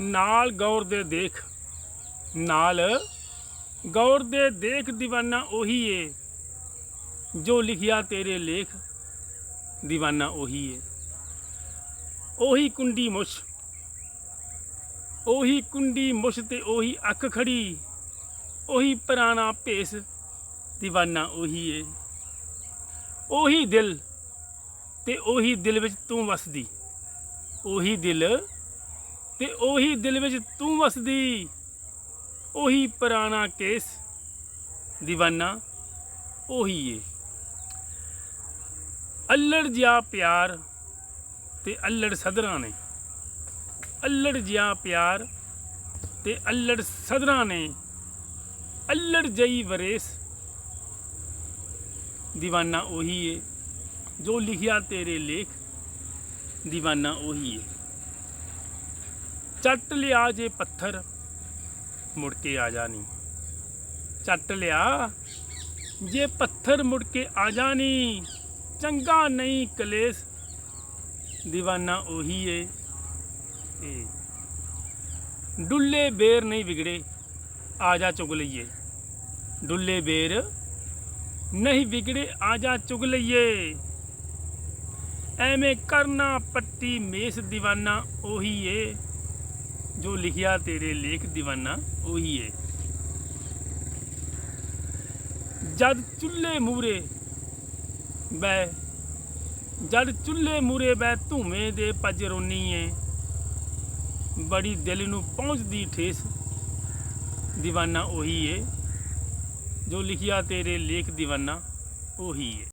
ਨਾਲ ਗੌਰ ਦੇ ਦੇਖ, ਨਾਲ ਗੌਰ ਦੇ ਦੇਖ دیਵਾਨਾ ਉਹੀ ਏ। ਜੋ ਲਿਖਿਆ ਤੇਰੇ ਲੇਖ دیਵਾਨਾ ਉਹੀ ਏ। ਉਹੀ ਕੁੰਡੀ ਮੁਛ, ਉਹੀ ਕੁੰਡੀ ਮੁਛ ਤੇ ਉਹੀ ਅੱਖ ਖੜੀ, ਉਹੀ ਪੁਰਾਣਾ ਭੇਸ دیਵਾਨਾ ਉਹੀ ਏ। ਉਹੀ ਦਿਲ ਤੇ ਉਹੀ ਦਿਲ ਵਿੱਚ ਤੂੰ ਵਸਦੀ, ਉਹੀ ਦਿਲ ਤੇ ਉਹੀ ਦਿਲ ਵਿੱਚ ਤੂੰ ਵਸਦੀ, ਉਹੀ ਪੁਰਾਣਾ ਕੇਸ دیਵਾਨਾ ਉਹੀ ਏ। ਅਲੜ ਜਿਆ ਪਿਆਰ ਤੇ ਅੱਲੜ ਸਦਰਾਂ ਨੇ। ਅੱਲੜ ਜਿਆ ਪਿਆਰ ਤੇ ਅੱਲੜ ਸਦਰਾਂ ਨੇ। ਅੱਲੜ ਜਈ ਵਰੇਸ دیਵਾਨਾ ਉਹੀ ਏ। ਜੋ ਲਿਖਿਆ ਤੇਰੇ ਲੇਖ دیਵਾਨਾ ਉਹੀ ਏ। चट लिया जे पत्थर मुड़ के आ जा नहीं चट लिया, जे पत्थर मुड़ के आ जा नहीं चंगा नहीं कलेस, दीवाना उ डुल्ले बेर नहीं बिगड़े, आ जा चुग लीए डुल्ले बेर नहीं बिगड़े, आ जा चुग लीए ऐवें करना पट्टी मेस दीवाना उही है। ਜੋ ਲਿਖਿਆ ਤੇਰੇ ਲੇਖ دیਵਾਨਾ ਉਹੀ ਏ। ਜਦ ਚੁੱਲ੍ਹੇ ਮੂਰੇ ਬੈ ਜਦ ਚੁੱਲ੍ਹੇ ਮੂਰੇ ਬੈ ਧੂਵੇਂ ਦੇ ਪੱਜ ਰੋਨੀ ਏ ਬੜੀ ਦਿਲ ਨੂੰ ਪਹੁੰਚਦੀ ਠੇਸ دیਵਾਨਾ ਉਹੀ ਏ। ਜੋ ਲਿਖਿਆ ਤੇਰੇ ਲੇਖ دیਵਾਨਾ ਉਹੀ ਏ।